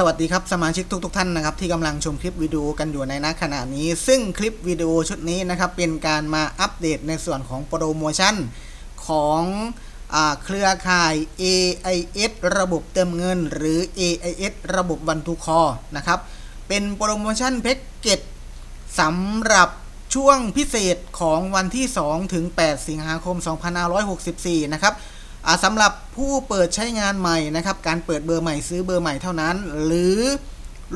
สวัสดีครับสมาชิกทุกๆทท่านนะครับที่กำลังชมคลิปวิดีโอกันอยู่ในณขณะนี้ ซึ่งคลิปวิดีโอชุดนี้นะครับเป็นการมาอัปเดตในส่วนของโปรโมชั่นของอเครือข่าย AIS ระบบเติมเงิน หรือ AIS ระบบวันทูคอนะครับเป็นโปรโมชั่นแพ็กเกจสำหรับช่วงพิเศษของวันที่ 2 ถึง 8 สิงหาคม 2564 นะครับ สำหรับผู้เปิดใช้งานใหม่นะครับ การเปิดเบอร์ใหม่ซื้อเบอร์ใหม่เท่านั้น หรือ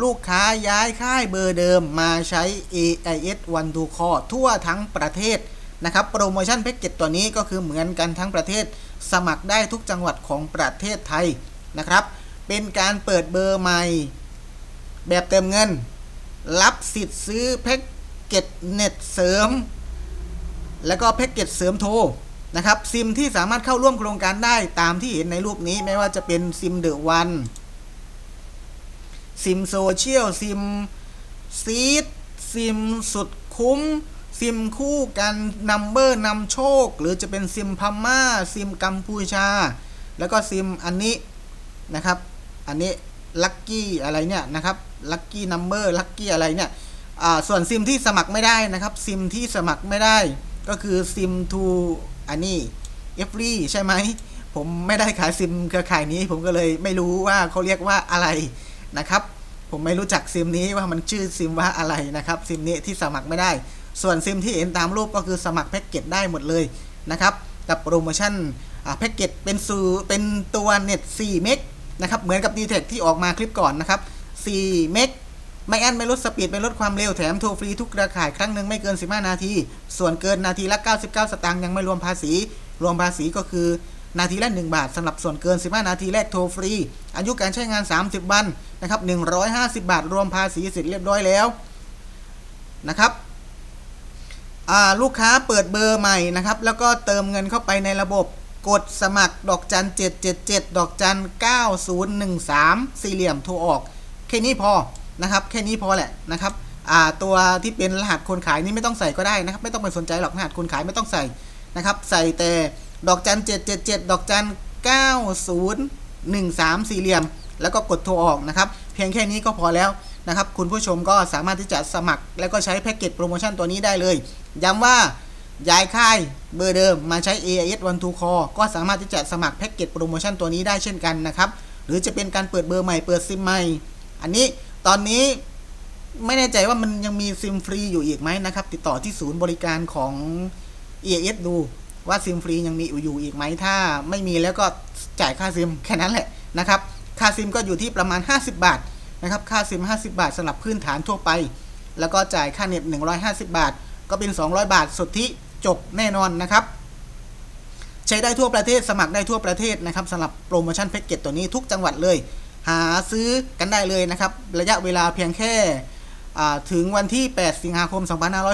ลูกค้าย้ายค่ายเบอร์เดิมมาใช้ AIS One to Call ทั่วทั้งประเทศนะครับ โปรโมชั่นแพ็กเกจตัวนี้ก็คือเหมือนกันทั้งประเทศ สมัครได้ทุกจังหวัดของประเทศไทยนะครับ เป็นการเปิดเบอร์ใหม่ แบบเติมเงิน รับสิทธิ์ซื้อแพ็กเกจเน็ตเสริม แล้วก็แพ็กเกจเสริมโทร นะครับซิมที่สามารถเข้าร่วมโครงการได้ตามที่เห็นในรูปนี้ไม่ว่าจะเป็นซิมเดอะวันซิมโซเชียลซิมซีดซิมสุดคุ้ม ซิมคู่กันนัมเบอร์นำโชค หรือจะเป็นซิมพม่า ซิมกัมพูชา แล้วก็ซิมอันนี้นะครับ อันนี้ลัคกี้อะไรเนี่ยนะครับลัคกี้นัมเบอร์ลัคกี้อะไรเนี่ยส่วนซิมที่สมัครไม่ได้นะครับ ซิมที่สมัครไม่ได้ก็คือซิมทู อันนี้เอฟรีใช่ไหม ผมไม่ได้ขายซิมเครือข่ายนี้ ผมก็เลยไม่รู้ว่าเขาเรียกว่าอะไรนะครับ ผมไม่รู้จักซิมนี้ว่ามันชื่อซิมว่าอะไรนะครับ ซิมนี้ที่สมัครไม่ได้ ส่วนซิมที่เห็นตามรูปก็คือสมัครแพ็กเกจได้หมดเลยนะครับ กับโปรโมชั่นแพ็กเกจเป็นสูเป็นตัวเน็ต4เมกนะครับ เหมือนกับ d t แทที่ออกมาคลิปก่อนนะครับ4เมก ไม่อันไม่ลดสปีดไม่ลดความเร็วแถมโทรฟรีทุกเครือข่ายครั้งหนึ่งไม่เกิน 15 นาที ส่วนเกินนาทีละ 99 สตางค์ยังไม่รวมภาษี รวมภาษีก็คือนาทีละ 1 บาทสำหรับส่วนเกิน 15 นาทีแรกโทรฟรี อายุการใช้งาน 30 วันนะครับ150 บาท รวมภาษีเสร็จเรียบร้อยแล้วนะครับลูกค้าเปิดเบอร์ใหม่นะครับ แล้วก็เติมเงินเข้าไปในระบบกดสมัครดอกจัน 777 ดอกจัน 9013 สี่เหลี่ยมโทรออก แค่นี้พอ นะครับแค่นี้พอแหละนะครับตัวที่เป็นรหัสคนขายนี่ไม่ต้องใส่ก็ได้นะครับไม่ต้องไปสนใจหรอกรหัสคนขายไม่ต้องใส่นะครับ ใส่แต่ดอกจัน777ดเจ็ดเจ็ดดอกจัน9013สี่เหลี่ยม แล้วก็กดโทรออกนะครับ เพียงแค่นี้ก็พอแล้วนะครับ คุณผู้ชมก็สามารถที่จะสมัคร แล้วก็ใช้แพ็กเกจโปรโมชั่นตัวนี้ได้เลย ย้ำว่าย้ายค่ายเบอร์เดิมมาใช้ AIS One to Call ก็สามารถที่จะสมัครแพ็กเกจโปรโมชั่นตัวนี้ได้เช่นกันนะครับ หรือจะเป็นการเปิดเบอร์ใหม่เปิดซิมใหม่ อันนี้ ตอนนี้ไม่แน่ใจว่ามันยังมีซิมฟรีอยู่อีกไหมนะครับ ติดต่อที่ศูนย์บริการของ EAS ดูว่าซิมฟรียังมีอยู่อีกไหมถ้าไม่มีแล้วก็จ่ายค่าซิมแค่นั้นแหละนะครับ ค่าซิมก็อยู่ที่ประมาณ 50 บาทนะครับ ค่าซิม 50 บาทสำหรับพื้นฐานทั่วไป แล้วก็จ่ายค่าเน็ต 150 บาท ก็เป็น 200 บาทสุทธิจบแน่นอนนะครับ ใช้ได้ทั่วประเทศสมัครได้ทั่วประเทศนะครับสำหรับโปรโมชั่นแพ็กเกจตัวนี้ทุกจังหวัดเลย หาซื้อกันได้เลยนะครับ ระยะเวลาเพียงแค่ถึงวันที่ 8 สิงหาคม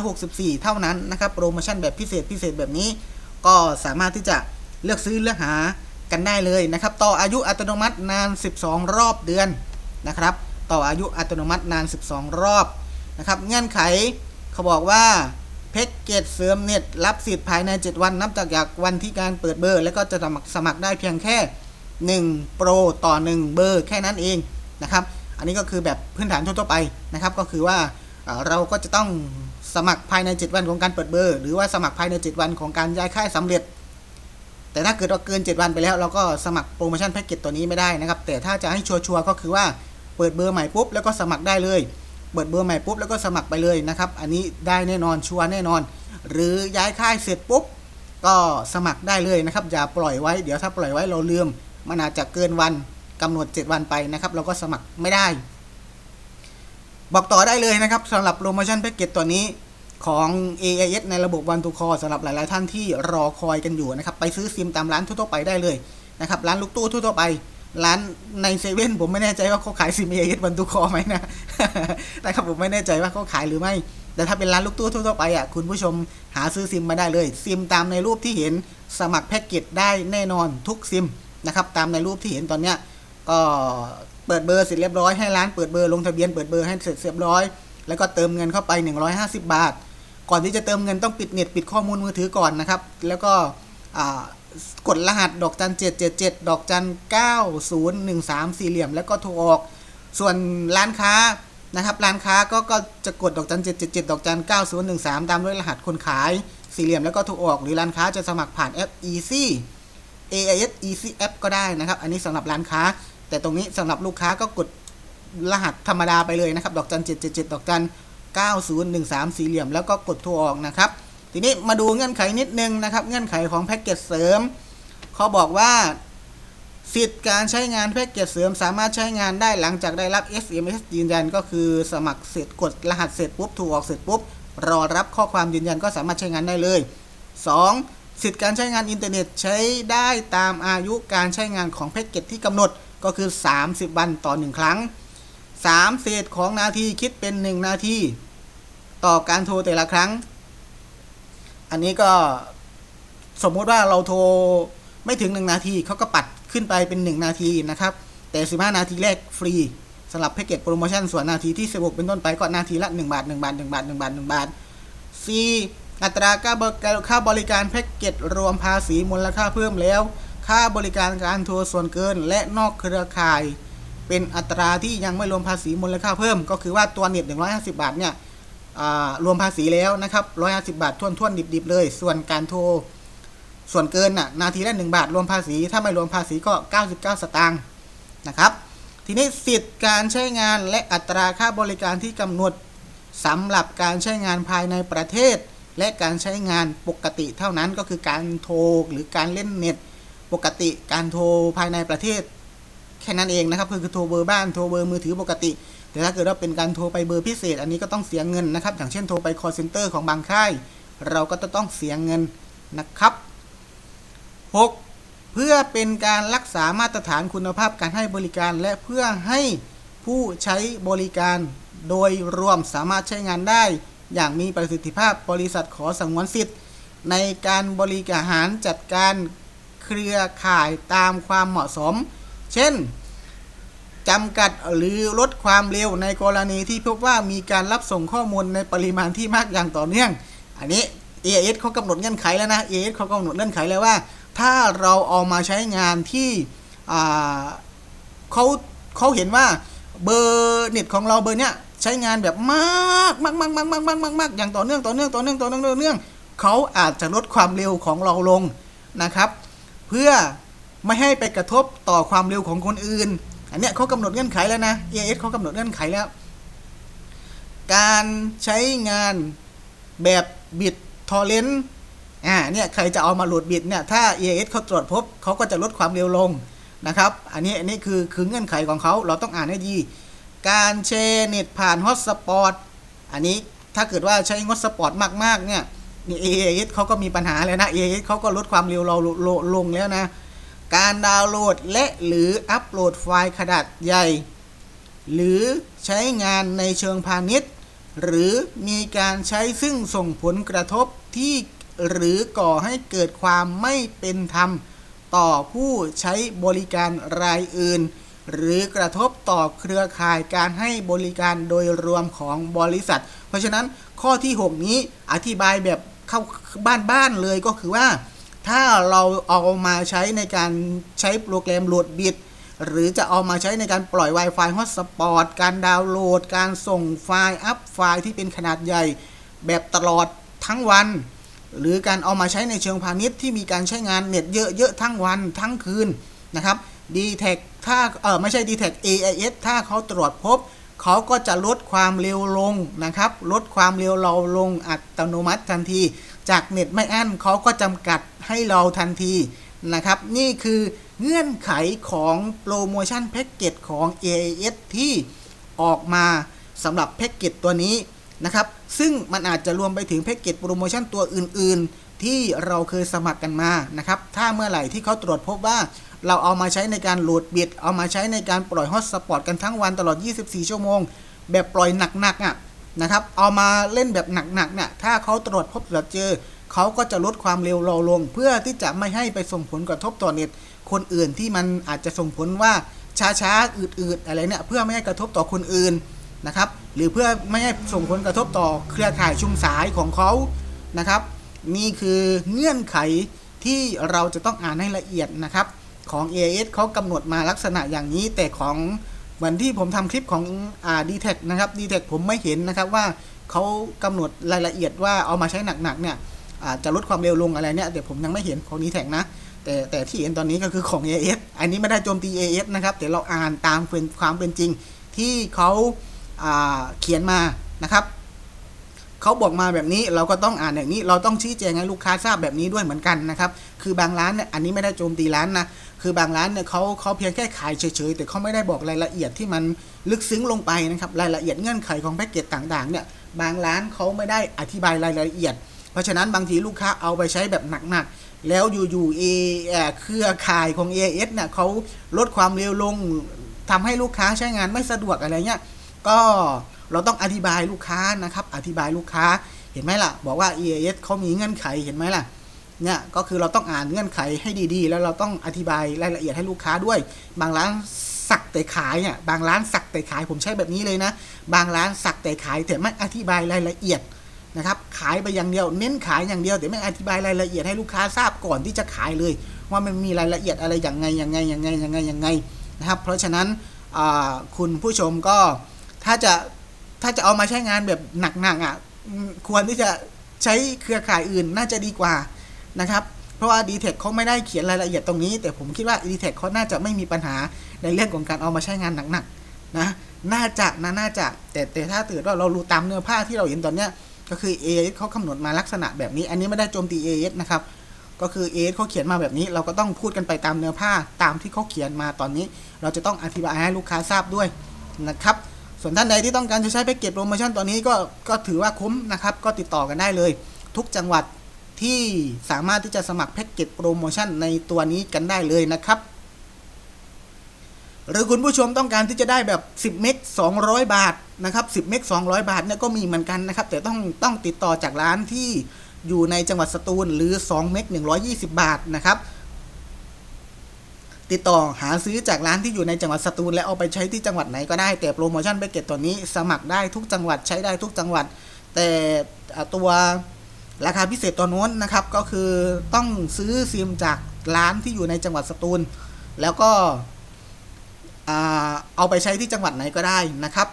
2564 เท่านั้นนะครับ โปรโมชั่นแบบพิเศษพิเศษแบบนี้ ก็สามารถที่จะเลือกซื้อเลือกหากันได้เลยนะครับ ต่ออายุอัตโนมัตินาน 12 รอบเดือนนะครับ ต่ออายุอัตโนมัตินาน 12 รอบนะครับ เงื่อนไขเขาบอกว่าแพ็กเกจเสริมเน็ตรับสิทธิ์ภายใน 7 วันนับจากวันที่การเปิดเบอร์ แล้วก็จะสมัครได้เพียงแค่ 1โปรต่อ 1 เบอร์แค่นั้นเองนะครับ อันนี้ก็คือแบบพื้นฐานทั่วไปนะครับ ก็คือว่าเราก็จะต้องสมัครภายใน 7 วันของการเปิดเบอร์ หรือว่าสมัครภายใน 7 วันของการย้ายค่ายสำเร็จ แต่ถ้าเกิดว่าเกิน 7 วันไปแล้ว เราก็สมัครโปรโมชั่นแพ็กเกจตัวนี้ไม่ได้นะครับ แต่ถ้าจะให้ชัวร์ๆก็คือว่าเปิดเบอร์ใหม่ปุ๊บแล้วก็สมัครได้เลย เปิดเบอร์ใหม่ปุ๊บแล้วก็สมัครไปเลยนะครับ อันนี้ได้แน่นอนชัวร์แน่นอน หรือย้ายค่ายเสร็จปุ๊บก็สมัครได้เลยนะครับ อย่าปล่อยไว้ เดี๋ยวถ้าปล่อยไว้เราลืม มันอาจจะเกินวันกำหนด 7 วันไปนะครับ เราก็สมัครไม่ได้ บอกต่อได้เลยนะครับสำหรับโปรโมชั่นแพ็กเกจตัวนี้ของ AIS ในระบบวันทูคอสำหรับหลาย ๆ ท่านที่รอคอยกันอยู่นะครับ ไปซื้อซิมตามร้านทั่วๆไปได้เลยนะครับ ร้านลูกตู้ทั่วๆไป ร้านในเซเว่นผมไม่แน่ใจว่าเขาขายซิม AIS วันทูคอไหมนะนะครับผมไม่แน่ใจว่าเขาขายหรือไม่ แต่ถ้าเป็นร้านลูกตู้ทั่วไปอะคุณผู้ชมหาซื้อซิมมาได้เลย ซิมตามในรูปที่เห็นสมัครแพ็กเกจได้แน่นอนทุกซิม นะครับ ตามในรูปที่เห็นตอนเนี้ยก็เปิดเบอร์เสร็จเรียบร้อยให้ร้านเปิดเบอร์ลงทะเบียนเปิดเบอร์ให้เสร็จเรียบร้อย แล้วก็เติมเงินเข้าไป 150 บาท ก่อนที่จะเติมเงินต้องปิดเน็ตปิดข้อมูลมือถือก่อนนะครับ แล้วก็กดรหัสดอกจัน777 ดอกจัน9013 สี่เหลี่ยม แล้วก็โทรออก ส่วนร้านค้านะครับร้านค้าก็ก็จะกดดอกจัน777 ดอกจัน9013 ตามด้วยรหัสคนขายสี่เหลี่ยมแล้วก็ถูกออก หรือร้านค้าจะสมัครผ่านแอป Easy AIS Easy App ก็ได้นะครับ อันนี้สำหรับร้านค้า แต่ตรงนี้สำหรับลูกค้าก็กดรหัสธรรมดาไปเลยนะครับ ดอกจัน 777 ดอกจัน 9013 สี่เหลี่ยม แล้วก็กดถูกออกนะครับ ทีนี้มาดูเงื่อนไขนิดนึงนะครับ เงื่อนไขของแพ็กเกจเสริม เขาบอกว่า สิทธิ์การใช้งานแพ็กเกจเสริม สามารถใช้งานได้หลังจากได้รับ SMS ยืนยัน ก็คือสมัครเสร็จกดรหัสเสร็จปุ๊บถูกออกเสร็จปุ๊บรอรับข้อความยืนยันก็สามารถใช้งานได้เลย 2. สิทธิ์การใช้งานอินเทอร์เน็ตใช้ได้ตามอายุการใช้งานของแพ็กเกจที่กำหนดก็คือ 30 วันต่อ 1 ครั้ง 3. เศษของนาทีคิดเป็น 1 นาทีต่อการโทรแต่ละครั้ง อันนี้ก็สมมุติว่าเราโทรไม่ถึง 1 นาทีเขาก็ปัดขึ้นไปเป็น 1 นาทีนะครับ แต่ 15 นาทีแรกฟรีสำหรับแพ็กเกจโปรโมชั่นส่วนนาทีที่ 16 เป็นต้นไปก็นาทีละ 1 บาท 1 บาท 1 บาท 1 บาท 1 บาท C อัตราค่าบริค่าบริการแพ็กเกจรวมภาษีมูลค่าเพิ่มแล้ว ค่าบริการการโทรส่วนเกิน และนอกเครือข่าย เป็นอัตราที่ยังไม่รวมภาษีมูลค่าเพิ่ม ก็คือว่าตัวเน็ต150 บาทเนี่ยรวมภาษีแล้วนะครับ150 บาททวนทวนๆดิบๆเลย ส่วนการโทรส่วนเกินน่ะนาทีละ1บาทรวมภาษี ถ้าไม่รวมภาษีก็ 99 สตางค์นะครับ ทีนี้สิทธิ์การใช้งานและอัตราค่าบริการที่กำหนดสำหรับการใช้งานภายในประเทศ และการใช้งานปกติเท่านั้นก็คือการโทรหรือการเล่นเน็ต ปกติการโทรภายในประเทศ แค่นั้นเองนะครับคือโทรเบอร์บ้านโทรเบอร์มือถือปกติ แต่ถ้าเกิดว่าเป็นการโทรไปเบอร์พิเศษ อันนี้ก็ต้องเสียเงินนะครับ อย่างเช่นโทรไป call center ของบางค่าย เราก็จะต้องเสียเงินนะครับ 6. เพื่อเป็นการรักษามาตรฐานคุณภาพการให้บริการ และเพื่อให้ผู้ใช้บริการโดยรวมสามารถใช้งานได้ อย่างมีประสิทธิภาพบริษัทขอสงวนสิทธิ์ ในการบริหารจัดการเครือข่ายตามความเหมาะสม เช่นจำกัดหรือลดความเร็วในกรณีที่พบว่ามีการรับส่งข้อมูลในปริมาณที่มากอย่างต่อเนื่อง อันนี้ AIS เขากำหนดเงื่อนไขแล้วนะ AIS เขากำหนดเงื่อนไขแล้วว่า ถ้าเราเอามาใช้งานที่เขาเขาเห็นว่าเบอร์เน็ตของเราเบอร์เนี้ย ใช้งานแบบมากมากมากมากมากมากมากมากอย่างต่อเนื่องต่อเนื่องต่อเนื่องต่อเนื่องต่อเนื่องเขาอาจจะลดความเร็วของเราลงนะครับ เพื่อไม่ให้ไปกระทบต่อความเร็วของคนอื่น อันเนี้ยเขากำหนดเงื่อนไขแล้วนะ AIS เขากำหนดเงื่อนไขแล้ว การใช้งานแบบบิดทอร์เรนต์อ่าเนี่ยใครจะเอามาโหลดบิดเนี่ยถ้า AIS เขาตรวจพบเขาก็จะลดความเร็วลงนะครับ อันนี้อันนี้คือคือเงื่อนไขของเขาเราต้องอ่านให้ดี การแชร์เน็ตผ่านฮอตสปอตอันนี้ถ้าเกิดว่าใช้ฮอตสปอตมากๆเนี่ยนี่ AIS เขาก็มีปัญหาแล้วนะ AIS เขาก็ลดความเร็วเราลลลงแล้วนะ การดาวน์โหลดและหรืออัปโหลดไฟล์ขนาดใหญ่ หรือใช้งานในเชิงพาณิชย์ หรือมีการใช้ซึ่งส่งผลกระทบที่หรือก่อให้เกิดความไม่เป็นธรรม ต่อผู้ใช้บริการรายอื่น หรือกระทบต่อเครือข่ายการให้บริการโดยรวมของบริษัท เพราะฉะนั้นข้อที่ 6 นี้อธิบายแบบเข้าบ้านๆเลยก็คือว่า ถ้าเราเอามาใช้ในการใช้โปรแกรมโหลดบิตหรือจะเอามาใช้ในการปล่อย Wi-Fi Hotspot การดาวน์โหลด การส่งไฟล์ อัพไฟล์ที่เป็นขนาดใหญ่ แบบตลอดทั้งวัน หรือการเอามาใช้ในเชิงพาณิชย์ที่มีการใช้งานเน็ตเยอะๆทั้งวันทั้งคืนนะครับ d t แทถ้าเออไม่ใช่ d t แท AIS ถ้าเขาตรวจพบ เขาก็จะลดความเร็วลงนะครับ ลดความเร็วเราลงอัตโนมัติทันที จากเน็ตไม่อั้นเขาก็จำกัดให้เราทันทีนะครับ นี่คือเงื่อนไขของโปรโมชั่นแพ็กเกจของ AIS ที่ออกมาสำหรับแพ็กเกจตัวนี้นะครับ ซึ่งมันอาจจะรวมไปถึงแพ็กเกจโปรโมชั่นตัวอื่น ๆ ที่เราเคยสมัครกันมานะครับ ถ้าเมื่อไหร่ที่เขาตรวจพบว่าเราเอามาใช้ในการโหลดบิตเอามาใช้ในการปล่อยฮอตสปอตกันทั้งวันตลอด 24 ชั่วโมง แบบปล่อยหนักๆอะนะครับ เอามาเล่นแบบหนักๆเนี่ยถ้าเขาตรวจพบตรวจเจอ เขาก็จะลดความเร็วเราลง เพื่อที่จะไม่ให้ไปส่งผลกระทบต่อเน็ต คนอื่นที่มันอาจจะส่งผลว่าช้าๆอืดๆอะไรเนี่ยเพื่อไม่ให้กระทบต่อคนอื่นนะครับ หรือเพื่อไม่ให้ส่งผลกระทบต่อเครือข่ายชุมสายของเขานะครับ นี่คือเงื่อนไขที่เราจะต้องอ่านให้ละเอียดนะครับ ของ AIS เขากำหนดมาลักษณะอย่างนี้ แต่ของเหมือนที่ผมทำคลิปของอ่าดีเทนะครับดีเทผมไม่เห็นนะครับว่าเขากำหนดรายละเอียดว่าเอามาใช้หนักๆเนี่ยอาจะลดความเร็วลงอะไรเนี่ยแต่ผมยังไม่เห็นของดีเทคนะ แต่แต่ที่เห็นตอนนี้ก็คือของ AS อันนี้ไม่ได้โจมตี AS นะครับ แต่เราอ่านตามเป็นความเป็นจริงที่เขาาเขียนมานะครับ เขาบอกมาแบบนี้เราก็ต้องอ่านอย่างนี้ เราต้องชี้แจงให้ลูกค้าทราบแบบนี้ด้วยเหมือนกันนะครับ คือบางร้านเนี่ยอันนี้ไม่ได้โจมตีร้านนะ คือบางร้านเนี่ยเขาเขาเพียงแค่ขายเฉยๆ แต่เขาไม่ได้บอกรายละเอียดที่มันลึกซึ้งลงไปนะครับ รายละเอียดเงื่อนไขของแพ็กเกจต่างๆเนี่ย บางร้านเขาไม่ได้อธิบายรายละเอียด เพราะฉะนั้นบางทีลูกค้าเอาไปใช้แบบหนักๆ แล้วอยู่ๆเอเครือข่ายของ AS เนี่ยเขาลดความเร็วลงทำให้ลูกค้าใช้งานไม่สะดวกอะไรเงี้ย ก็ เราต้องอธิบายลูกค้านะครับ อธิบายลูกค้าเห็นไหมล่ะ บอกว่า EAS เขามีเงื่อนไขเห็นไหมล่ะเนี่ยก็คือเราต้องอ่านเงื่อนไขให้ดีๆ แล้วเราต้องอธิบายรายละเอียดให้ลูกค้าด้วย บางร้านสักแต่ขายเนี่ยบางร้านสักแต่ขายผมใช้แบบนี้เลยนะ บางร้านสักแต่ขายแต่ไม่อธิบายรายละเอียดนะครับขายไปอย่างเดียว เน้นขายอย่างเดียวแต่ไม่อธิบายรายละเอียดให้ลูกค้าทราบก่อนที่จะขายเลย ว่ามันมีรายละเอียดอะไรอย่างไงอย่างไงอย่างไงอย่างไงอย่างไงนะครับเพราะฉะนั้นคุณผู้ชมก็ถ้าจะ ถ้าจะเอามาใช้งานแบบหนักๆอะควรที่จะใช้เครือข่ายอื่นน่าจะดีกว่านะครับ เพราะว่า d t แทเขาไม่ได้เขียนรายละเอียดตรงนี้ แต่ผมคิดว่า d t แทเขาน่าจะไม่มีปัญหาในเรื่องของการเอามาใช้งานหนักๆนะน่าจะนะน่าจะแต่แต่ถ้าเกิดว่าเรารู้ตามเนื้อผ้าที่เราเห็นตอนเนี้ยก็คือ AS เขากำหนดมาลักษณะแบบนี้ อันนี้ไม่ได้โจมตี AS นะครับก็คือ AS เขาเขียนมาแบบนี้ เราก็ต้องพูดกันไปตามเนื้อผ้าตามที่เขาเขียนมาตอนนี้ เราจะต้องอธิบายให้ลูกค้าทราบด้วยนะครับ ส่วนท่านใดที่ต้องการจะใช้แพ็กเกจโปรโมชั่นตอนนี้ก็ก็ถือว่าคุ้มนะครับ ก็ติดต่อกันได้เลย ทุกจังหวัดที่สามารถที่จะสมัครแพ็กเกจโปรโมชั่นในตัวนี้กันได้เลยนะครับ หรือคุณผู้ชมต้องการที่จะได้แบบ 10 เมก200 บาทนะครับ 10 เมก200 บาทเนี่ยก็มีเหมือนกันนะครับ แต่ต้องต้องติดต่อจากร้านที่อยู่ในจังหวัดสตูลหรือ 2 เมก120 บาทนะครับ ติดต่อหาซื้อจากร้านที่อยู่ในจังหวัดสตูลและเอาไปใช้ที่จังหวัดไหนก็ได้แต่โปรโมชั่นแพ็กเกจตัวนี้สมัครได้ทุกจังหวัดใช้ได้ทุกจังหวัด แต่ตัวราคาพิเศษตัวโน้นนะครับก็คือต้องซื้อซิมจากร้านที่อยู่ในจังหวัดสตูล แล้วก็เอาไปใช้ที่จังหวัดไหนก็ได้นะครับ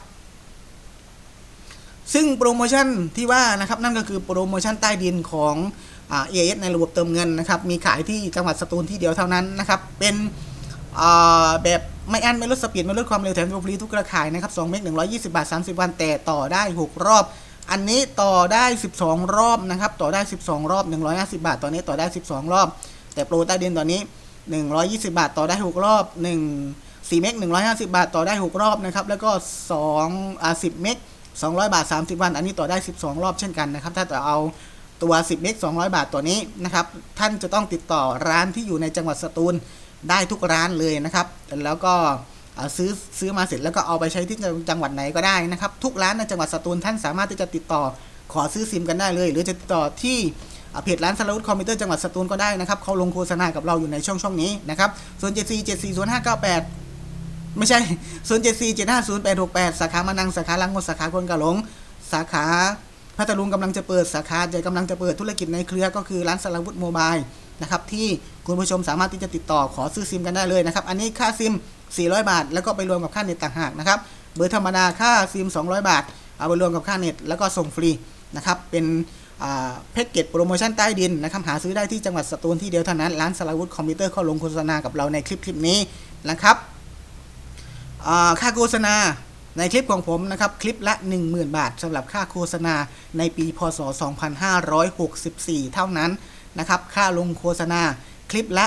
ซึ่งโปรโมชั่นที่ว่านะครับนั่นก็คือโปรโมชั่นใต้ดินของเอ่า AIS ในระบบเติมเงินนะครับ มีขายที่จังหวัดสตูลที่เดียวเท่านั้นนะครับ เป็น แบบไม่อันไม่ลดสปีดไม่ลดความเร็วแถมฟรีทุกเครือข่ายนะครับ2เมก120 บาท 30 วัน แต่ต่อได้ 6 รอบ อันนี้ต่อได้ 12 รอบนะครับ ต่อได้ 12 รอบ 150 บาท ตอนนี้ต่อได้ 12 รอบ แต่โปรใต้ดินตอนนี้ 120 บาท ต่อได้ 6 รอบ 1 4 เมก150 บาท ต่อได้ 6 รอบนะครับ แล้วก็2อ่า10 เมก200 บาท 30 วัน อันนี้ต่อได้ 12 รอบเช่นกันนะครับ ถ้าจะเอาตัว 10 เมก200 บาทตัวนี้นะครับ ท่านจะต้องติดต่อร้านที่อยู่ในจังหวัดสตูล ได้ทุกร้านเลยนะครับ แล้วก็ซื้อซื้อมาเสร็จแล้วก็เอาไปใช้ที่จังหวัดไหนก็ได้นะครับ ทุกร้านในจังหวัดสตูลท่านสามารถที่จะติดต่อขอซื้อซิมกันได้เลย หรือจะติดต่อที่เพจร้านสารวุฒิคอมพิวเตอร์จังหวัดสตูลก็ได้นะครับเขาลงโฆษณากับเราอยู่ในช่องช่องนี้นะครับส่วน7 4 7 4 0 5 9 8 ไม่ใช่0 7 4 7 5 0 8 6 8 สาขามานังสาขาลังมดสาขาคนกะหลง สาขาพัทลุงกำลังจะเปิดสาขาใหญ่กำลังจะเปิดธุรกิจในเครือก็คือร้านสารวุฒโมบาย นะครับที่คุณผู้ชมสามารถที่จะติดต่อขอซื้อซิมกันได้เลยนะครับอันนี้ค่าซิม 400 บาท แล้วก็ไปรวมกับค่าเน็ตต่างหากนะครับเบอร์ธรรมดาค่าซิม 200 บาท เอาไปรวมกับค่าเน็ตแล้วก็ส่งฟรีนะครับเป็นแพ็กเกจโปรโมชั่นใต้ดินนะครับหาซื้อได้ที่จังหวัดสตูลที่เดียวเท่านั้นร้านสาวุฒคอมพิวเตอร์เขาลงโฆษณากับเราในคลิปคลิปนี้นะครับค่าโฆษณาในคลิปของผมนะครับคลิปละ 10,000 บาทสำหรับค่าโฆษณาในปีพศ 2564 เท่านั้น นะครับ ค่าลงโฆษณาคลิปละ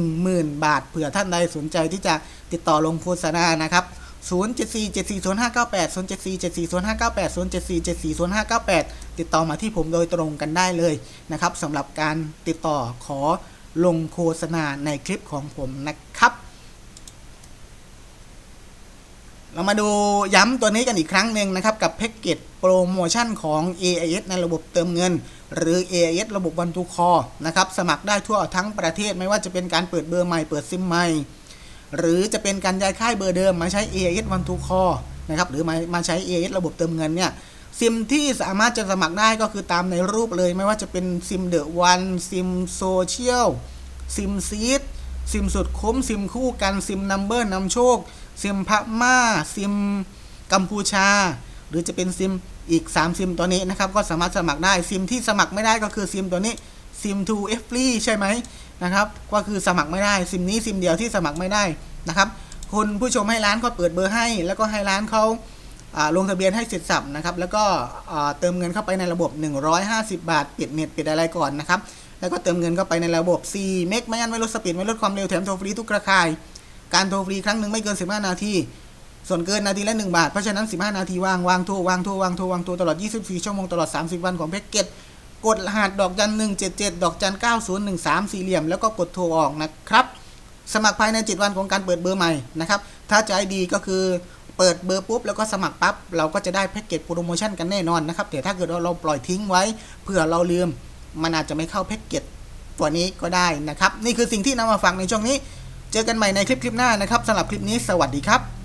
10,000 บาท เผื่อท่านใดสนใจที่จะติดต่อลงโฆษณานะครับ 074740598 074740598 074740598 ติดต่อมาที่ผมโดยตรงกันได้เลยนะครับสำหรับการติดต่อขอลงโฆษณาในคลิปของผมนะครับ เรามาดูย้ำตัวนี้กันอีกครั้งหนึ่งนะครับ กับแพ็กเกจโปรโมชั่นของ AIS ในระบบเติมเงิน หรือ AIS ระบบวันทูคอนะครับสมัครได้ทั่วทั้งประเทศไม่ว่าจะเป็นการเปิดเบอร์ใหม่เปิดซิมใหม่ หรือจะเป็นการย้ายค่ายเบอร์เดิมมาใช้ AIS One to Call นะครับหรือมามาใช้ AIS ระบบเติมเงินเนี่ยซิมที่สามารถจะสมัครได้ก็คือตามในรูปเลย ไม่ว่าจะเป็นซิมเดอะวันซิมโซเชียลซิมซีดซิมสุดคุ้มซิมคู่กันซิมนัมเบอร์นำโชค ซิมพม่าซิมกัมพูชา หรือจะเป็นซิมอีก 3 ซิมตัวนี้นะครับ ก็สามารถสมัครได้ซิมที่สมัครไม่ได้ก็คือซิมตัวนี้ซิม2 f ฟรีใช่ไหมนะครับก็คือสมัครไม่ได้ซิมนี้ซิมเดียวที่สมัครไม่ได้นะครับคุณผู้ชมให้ร้านเขาเปิดเบอร์ให้ แล้วก็ให้ร้านเขาลงทะเบียนให้เสร็จสับนะครับ แล้วก็เติมเงินเข้าไปในระบบ 150 บาทปิดเน็ตปิดอะไรก่อนนะครับ แล้วก็เติมเงินเข้าไปในระบบ4เมกไม่อั้นไม่ลดสปีดไม่ลดความเร็วแถมโทรฟรีทุกราคาย การโทรฟรีครั้งหนึ่งไม่เกิน 15 นาที ส่วนเกินนาทีละ 1 บาท เพราะฉะนั้น 15 นาทีวางวางโทรวางโทรวางโทรวางโทรตลอด 24 ชั่วโมงตลอด 30 วันของแพ็กเกจกดรหัสดอกจัน177 ดอกจัน9013 สี่เหลี่ยม แล้วก็กดโทรออกนะครับ สมัครภายใน 7 วันของการเปิดเบอร์ใหม่นะครับ ถ้าใจให้ดีก็คือเปิดเบอร์ปุ๊บแล้วก็สมัครปั๊บเราก็จะได้แพ็กเกจโปรโมชั่นกันแน่นอนนะครับแต่ถ้าเกิดเราปล่อยทิ้งไว้เผื่อเราลืม มันอาจจะไม่เข้าแพ็กเกจตัวนี้ก็ได้นะครับ นี่คือสิ่งที่นำมาฝากในช่วงนี้ เจอกันใหม่ในคลิปคลิปหน้านะครับสำหรับคลิปนี้สวัสดีครับ